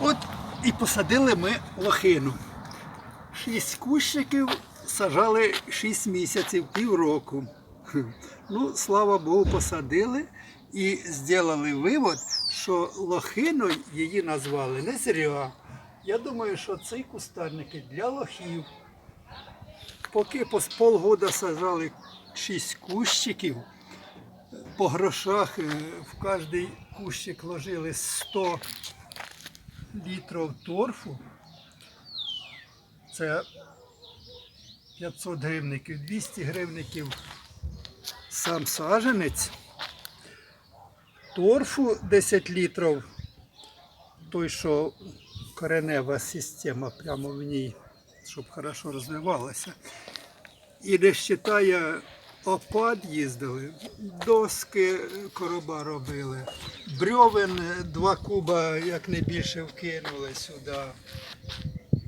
От і посадили ми лохину. Шість кущиків сажали шість місяців, півроку. Ну, слава Богу, посадили і зробили вивод, що лохиною її назвали не зря. Я думаю, що ці кустарники для лохів. Поки по з полгода сажали шість кущиків, по грошах е, в кожний кущик ложили 100 літрів торфу. Це 500 гривників, 200 гривників сам саженець. Торфу 10 літрів, той, що коренева система прямо в ній, щоб хорошо розвивалася. І не вважає опад їздили, доски короба робили, брьовен два куба, як не більше, вкинули сюди.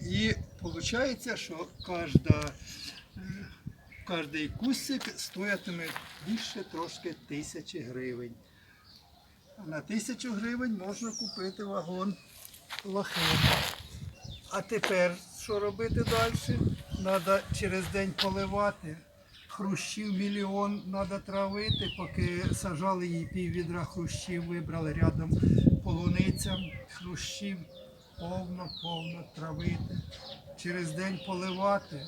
І виходить, що кожна, кожний кусик стоятиме більше трошки тисячі гривень. А на тисячу гривень можна купити вагон лохин. А тепер що робити далі? Треба через день поливати. Хрущів мільйон треба травити, поки сажали її пів відра хрущів, вибрали рядом полуниця, хрущів повно, повно травити. Через день поливати,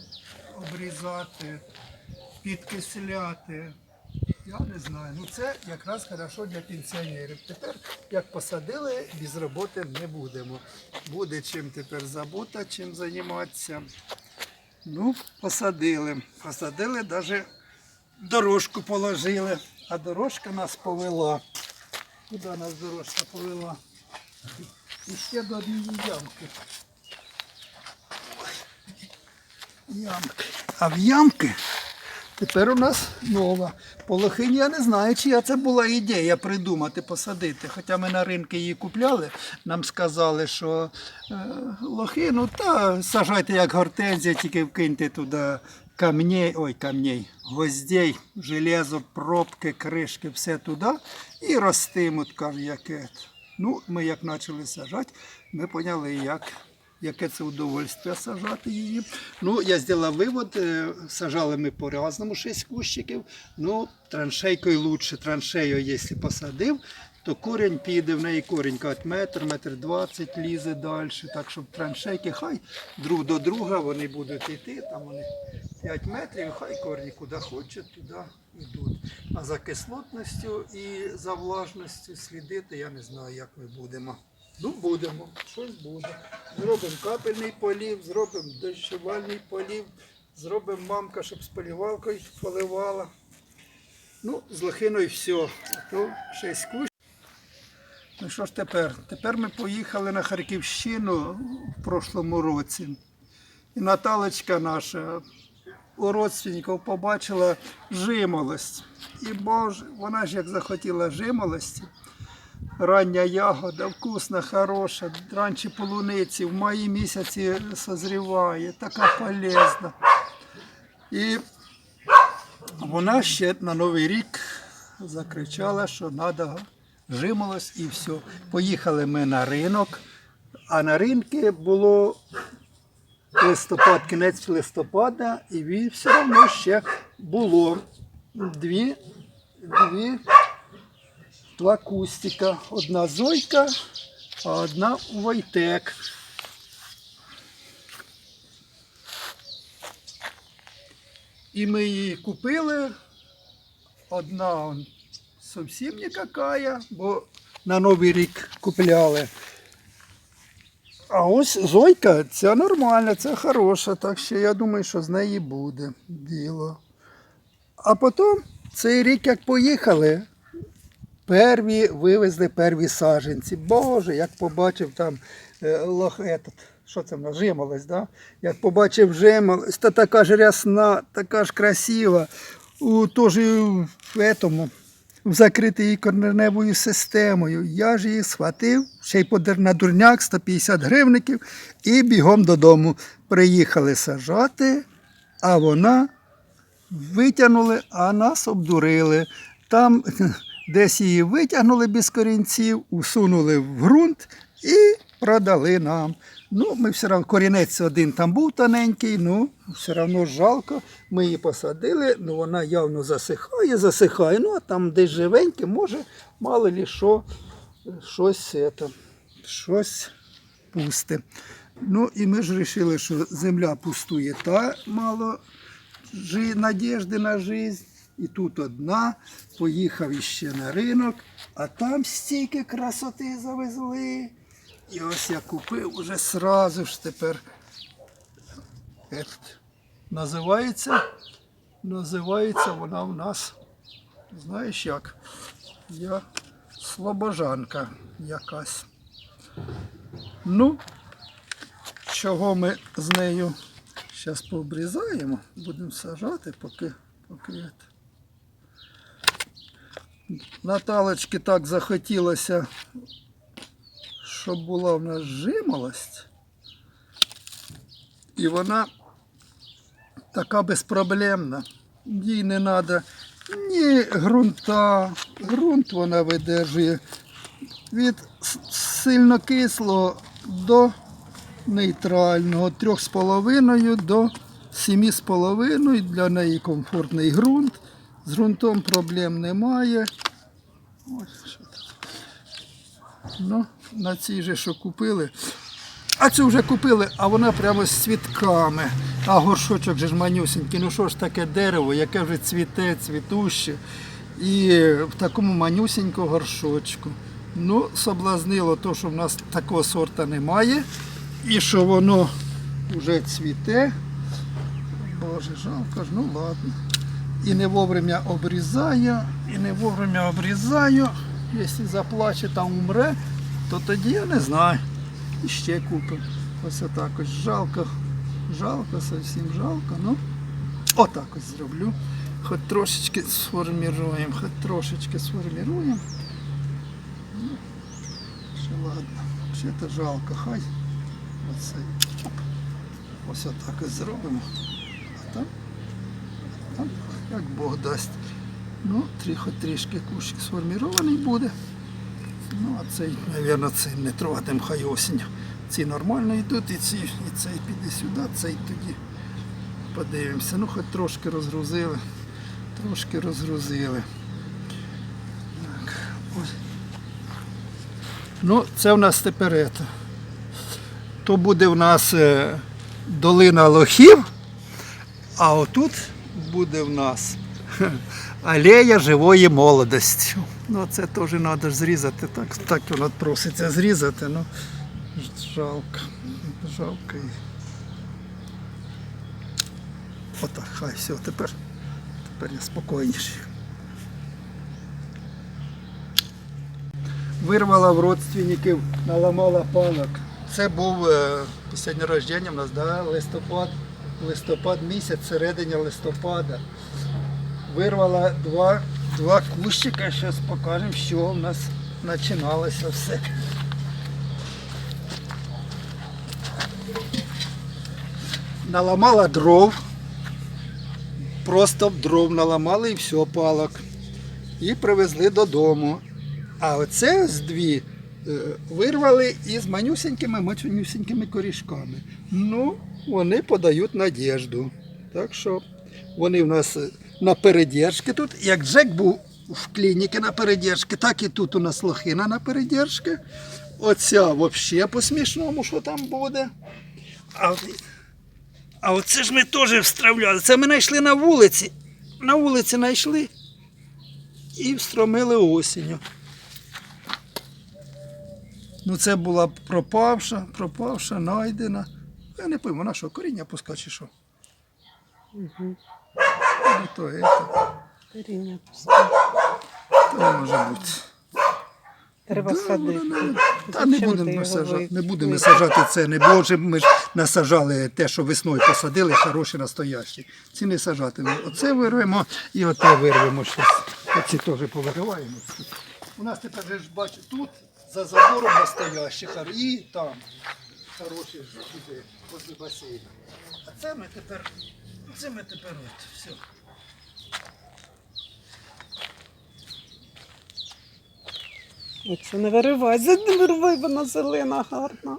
обрізати, підкисляти. Я не знаю. Ну це якраз хорошо для пенсіонерів. Тепер, як посадили, без роботи не будемо. Буде чим тепер забути, чим займатися. Ну, посадили. Посадили, навіть дорожку положили, а дорожка нас повела. Куди нас дорожка повела? І ще до однієї ямки. Ямки. А в ямки тепер у нас нова. Полохині я не знаю, чия це була ідея придумати, посадити. Хоча ми на ринку її купляли, нам сказали, що е, лохину, та сажайте як гортензія, тільки вкиньте туди камней, ой, камней, гвоздей, железо, пробки, кришки, все туди і ростимуть, каже, яке. Ну, ми як почали сажати, ми поняли, як, яке це удовольствие сажати її. Ну, я зробив вивод, е, сажали ми по-разному 6 кущиків. Ну, траншейкою лучше. Траншею, якщо посадив, то корінь піде, в неї корінь от метр, метр двадцять лізе далі. Так що траншейки хай друг до друга вони будуть йти, там вони 5 метрів, хай корні куди хочуть, туди йдуть. А за кислотністю і за влажністю слідити, я не знаю, як ми будемо. Ну, будемо, щось буде. Зробимо капельний полів, зробимо дощувальний полів, зробимо мамка, щоб з полівалкою поливала. Ну, з лохиною все. То 6 кущ. Ну що ж тепер? Тепер ми поїхали на Харківщину в прошлому році. І Наталочка наша у родственників побачила жимолость. І боже, вона ж як захотіла жимолості. Рання ягода, вкусна, хороша, ранчі полуниці, в маї місяці созріває, така полезна. І вона ще на Новий рік закричала, що треба жимолость і все. Поїхали ми на ринок, а на ринку було листопад, кінець листопада, і все одно ще було дві, дві, два кустика. Одна зойка, а одна войтек. І ми її купили. Одна зовсім никакая, бо на Новий рік купляли. А ось Зойка, ця нормальна, це хороша, так що я думаю, що з неї буде діло. А потім цей рік, як поїхали, перві вивезли перві саженці. Боже, як побачив там е, лох, этот, що це в нас, жимолость, да? Як побачив жимолость, та така ж рясна, така ж красива, у, теж в этому, в закритій кореневою системою. Я ж її схватив, ще й на дурняк 150 гривників і бігом додому. Приїхали сажати, а вона витягнули, а нас обдурили. Там десь її витягнули без корінців, усунули в ґрунт і продали нам. Ну, ми все одно, корінець один там був тоненький, ну, все одно жалко. Ми її посадили, ну вона явно засихає, засихає. Ну, а там десь живеньке, може, мало лі що, щось, це, щось пусте. Ну, і ми ж вирішили, що земля пустує та мало надіжди на життя. І тут одна, поїхав іще на ринок, а там стільки красоти завезли. І ось я купив уже сразу ж тепер. Називається, називається вона в нас, знаєш як? Я слобожанка якась. Ну, чого ми з нею зараз пообрізаємо, будемо сажати, поки, поки. Наталочки так захотілося, щоб була в нас жимолость. І вона така безпроблемна. Їй не треба ні ґрунта. Ґрунт вона видержує від сильно кислого до нейтрального, 3,5 до 7,5 для неї комфортний ґрунт. З ґрунтом проблем немає. Ну, на цій же, що купили. А цю вже купили, а вона прямо з цвітками. А горшочок же ж манюсенький. Ну що ж таке дерево, яке вже цвіте, цвітуще. І в такому манюсенькому горшочку. Ну, соблазнило то, що в нас такого сорта немає. І що воно вже цвіте. Боже, жалко ж, ну ладно. І не вовремя обрізаю, і не вовремя обрізаю. Якщо заплаче там умре, то тоді я не знаю. І ще купив. Ось отак ось жалко. Жалко, зовсім жалко. Ну, отак ось зроблю. Хоч трошечки сформіруємо, хоч трошечки сформіруємо. Ну, ще ладно. Ще то жалко, хай. Оце. Ось отак ось зробимо. А там, там як Бог дасть. Ну, трі, хоч трішки кущик сформірований буде. Ну, а цей, мабуть, цей не трогатим хай осінь. Ці нормально йдуть, і, ці, і цей піде сюди, цей тоді подивимося. Ну, хоч трошки розгрузили. Трошки розгрузили. Так, ось. Ну, це в нас тепер ето. То буде в нас е, долина лохів, а отут буде в нас алея живої молодості. Ну, це теж треба ж зрізати. Так, так воно проситься зрізати, ну жалко. Жалко. Отак, хай все, тепер, тепер я спокійніший. Вирвала в родственників, наламала палок. Це був е, після рождення в нас, да, листопад, листопад місяць, серединя листопада. Вирвала два, два кущика, зараз покажемо, що в нас починалося все. Наламала дров, просто дров наламали і все, палок. І привезли додому. А оце з дві е, вирвали із манюсенькими манюсенькими корішками. Ну, вони подають надіжду. Так що вони в нас на передержки тут. Як Джек був в клініці на передержки, так і тут у нас лохина на передержки. Оця взагалі по-смішному, що там буде. А, а оце ж ми теж встравляли. Це ми знайшли на вулиці. На вулиці знайшли і встромили осінню. Ну, це була пропавша, пропавша, найдена. Я не пойму, на що, коріння пускати чи що? Угу. Ну, то, это, Коріння пусте. то не може бути. Треба Да, садити. воно не- Та не Зачем будемо ми його сажати, ви- не будемо ми сажати це, не боже, ми ж насажали те, що весною посадили, хороші настоящі. Ці не сажатимемо. Оце вирвемо і оте вирвемо щось. Оці теж повириваємо. У нас тепер же ж бачу, тут за забором настоящі хар- і там хороші ж туди, возле басейну. А це ми тепер, це ми тепер от, все. Оце не виривай, не виривай, вона зелена, гарна.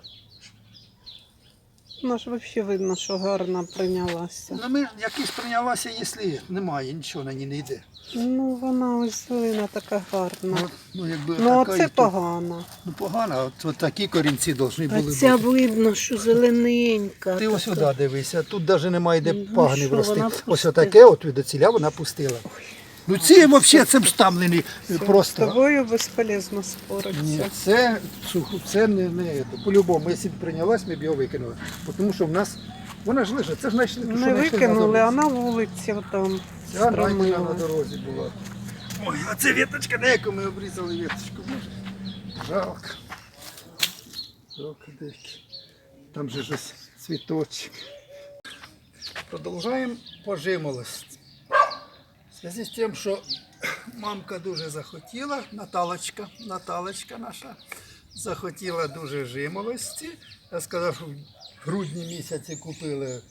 Вона ж взагалі видно, що гарна прийнялася. Ну, ми якось прийнялася, якщо немає, нічого на ній не йде. Ну, вона ось зелена така гарна. Ну, ну, якби Ну, така і то- погано. Ну погано, а от, от такі корінці повинні А були ця бути. видно, що зелененька. Ти ось сюди дивися, тут навіть немає де Ну, пагни що, рости. вона Ось пустила. отаке от від оціля вона пустила. Ну ці взагалі це вставлені е, З просто. тобою безполезно споритися. Ні, це, це не, не це. По-любому, якщо б прийнялась, ми б його викинули. Тому що в нас, вона ж лежить, це ж знайшли, що знайшли на викинули, а на вулиці там Ця знайдена на дорозі була. Ой, а це віточка, на яку ми обрізали віточку. Жалко. Жалко деякі. Там же ж ось цвіточок. Продовжуємо пожимолость. В зв'язку з тим, що мамка дуже захотіла, Наталочка, Наталочка наша, захотіла дуже жимолості. Я сказав, що в грудні місяці купили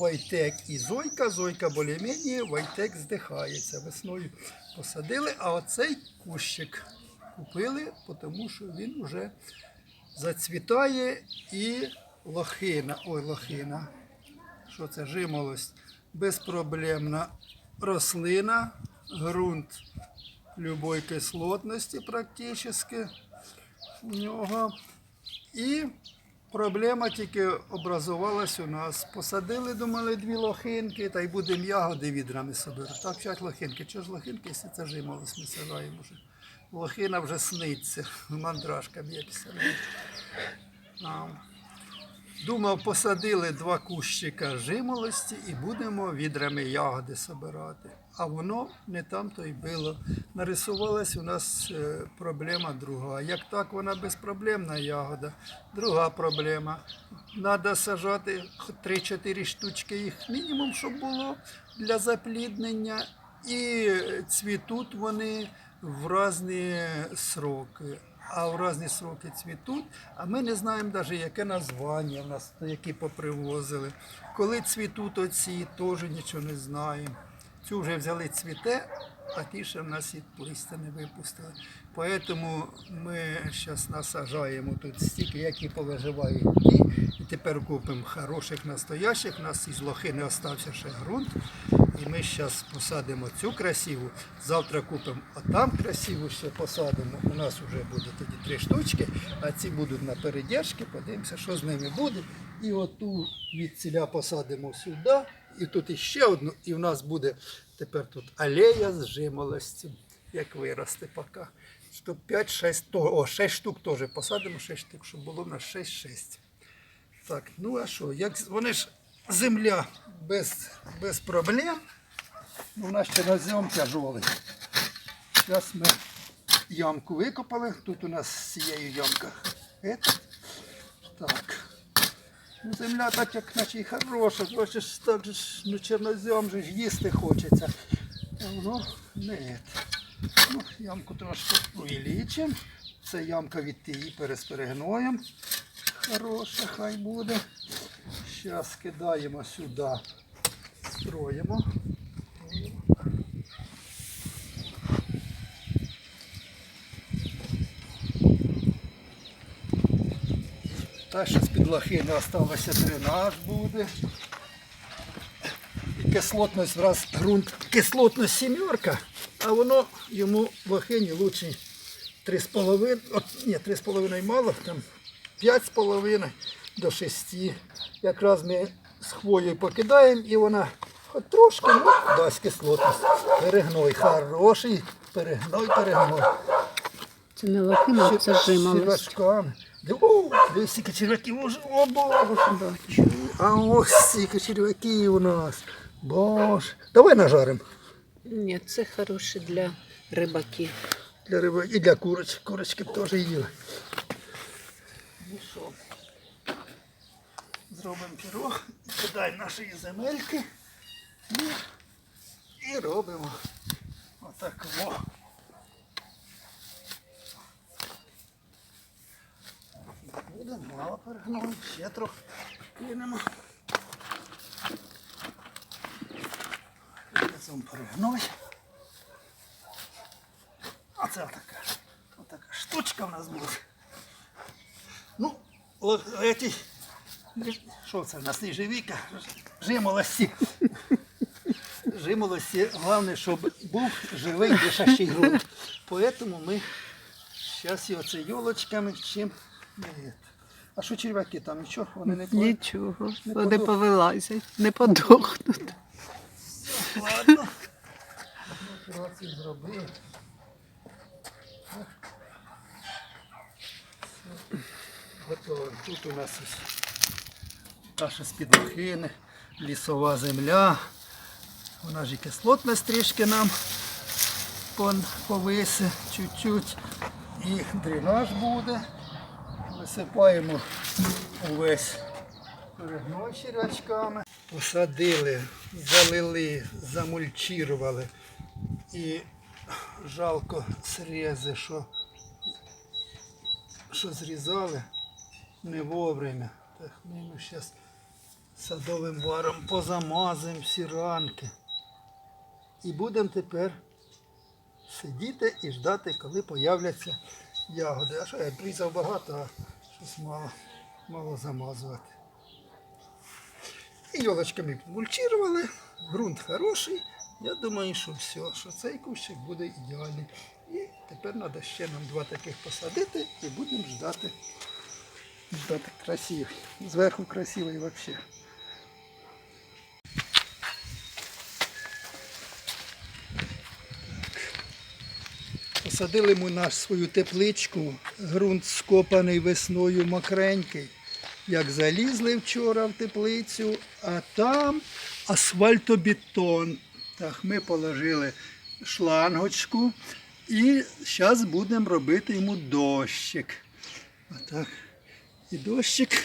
Вайтек і Зойка. Зойка більш-менш, Вайтек здихається. Весною посадили, а оцей кущик купили, тому що він вже зацвітає і лохина. Ой, лохина. Що це жимолость? Безпроблемна рослина, ґрунт любої кислотності практично у нього. І проблема тільки образувалась у нас. Посадили, думали, дві лохинки, та й будемо ягоди відрами собирати. Так, п'ять лохинки. Чого ж лохинки, якщо це жимолось, ми сажаємо вже. Лохина вже сниться, мандрашка б'ється. Думав, посадили два кущика жимолості і будемо відрами ягоди собирати. А воно не там то й було. Нарисувалась у нас е, проблема друга. Як так, вона безпроблемна ягода. Друга проблема. Треба сажати хоч 3-4 штучки їх мінімум, щоб було для запліднення. І цвітуть вони в різні сроки а в різні сроки цвітуть, а ми не знаємо навіть, яке названня в нас, які попривозили. Коли цвітуть оці, теж нічого не знаємо. Цю вже взяли цвіте, а ті ще в нас і листя не випустили. Тому ми зараз насаджаємо тут стільки, які повиживають ті, і тепер купимо хороших настоящих. У нас із лохини остався ще ґрунт. І ми зараз посадимо цю красиву. Завтра купимо отам красиву ще посадимо. У нас вже буде тоді три штучки, а ці будуть на передержки. Подивимося, що з ними буде. І оту від ціля посадимо сюди. І тут іще одну. І в нас буде тепер тут алея з жимолостю, як виросте поки. Штук 5-6, то- о, 6 штук теж посадимо, 6 штук, щоб було в нас 6-6. Так, ну а що, як вони ж земля без, без проблем. Ну, у нас ще розйом тяжолий. Зараз ми ямку викопали. Тут у нас з цією ямка. Ет. Так. Ну, земля так як наче і хороша, бачиш, так же ж, ну чорнозем же ж їсти хочеться. Воно не. Ну, ямку трошки увеличимо. Це ямка від тієї пересперегноєм. Хороша, хай буде. Зараз кидаємо сюди, строїмо. Та ще з-під лохини залишилося дренаж буде. І кислотність раз ґрунт, кислотність сімерка, а воно йому в лохині лучше 3,5, от, ні, 3,5 мало, там 5,5 до 6. Якраз ми з хвоєю покидаємо і вона хоч трошки ну, дасть кислотність. Перегной, хороший перегной, перегной. Це не лохина, це жимолость. Червячками. О, скільки черв'яків уже. О, Боже. А ось скільки черв'яків у нас. Боже. Давай нажаримо. Ні, це хороше для рибаків. Для риби і для курочок. Курочки б теж їли. Ну що? Зробимо пірог, кидаємо наші земельки і, і робимо отак во. Буде мало перегнув, ще трохи кинемо. Разом перегнуй. А це отака. Отака Ялочка в нас буде. Ну, эти, що це в нас не живіка? Жимолості. Жимолості, головне, щоб був живий дишащий ґрунт. Поэтому ми зараз його це йолочками чим не. А що черв'яки там нічого? Вони не плачуть? Нічого, Не вони повилазять, не подохнуть. Ладно. Зробили. Готово. Тут у нас каша махини, лісова земля. Вона ж і кислотність трішки нам повисе чуть-чуть. І дренаж буде. Висипаємо увесь перегной червячками. Посадили, залили, замульчірували. І жалко срези, що, що зрізали не вовремя. Так ми зараз садовим варом позамазуємо всі ранки. І будемо тепер сидіти і ждати, коли появляться ягоди. А що я призав багато, а щось мало, мало замазувати. Йолочками підмульчували, ґрунт хороший. Я думаю, що все, що цей кущик буде ідеальний. І тепер треба ще нам два таких посадити і будемо ждати. Ждати красивий. Зверху красивий взагалі. Посадили ми наш свою тепличку, ґрунт скопаний весною мокренький. Як залізли вчора в теплицю, а там асфальтобетон. Так, ми положили шлангочку і зараз будемо робити йому дощик. Отак. І дощик.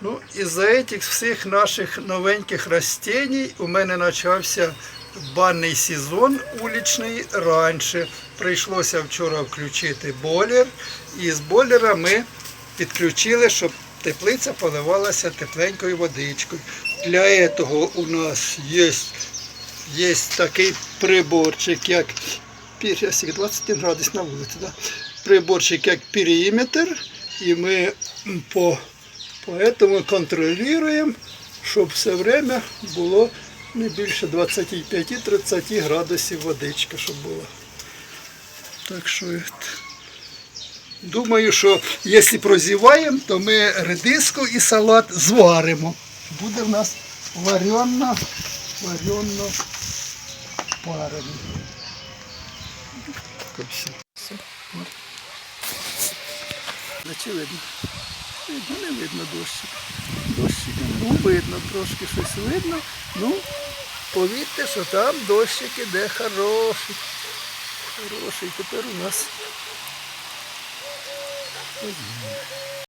Ну, із-за цих всіх наших новеньких растінь у мене почався банний сезон улічний раніше. Прийшлося вчора включити бойлер. І з бойлера ми підключили, щоб теплиця поливалася тепленькою водичкою. Для цього у нас є, є такий приборчик, як пір- я 21 градус на вулиці. Да? Приборчик як периметр. І ми м, по Поэтому контролюємо, щоб все время було не більше 25-30 градусів водичка, щоб була. Так що думаю, що якщо прозіваємо, то ми редиску і салат зваримо. Буде в нас варено, варено парений. Наче видно. Видно, не видно дощик. Дощик, ну видно, трошки щось видно. Ну, повірте, що там дощик іде хороший. Хороший. Тепер у нас.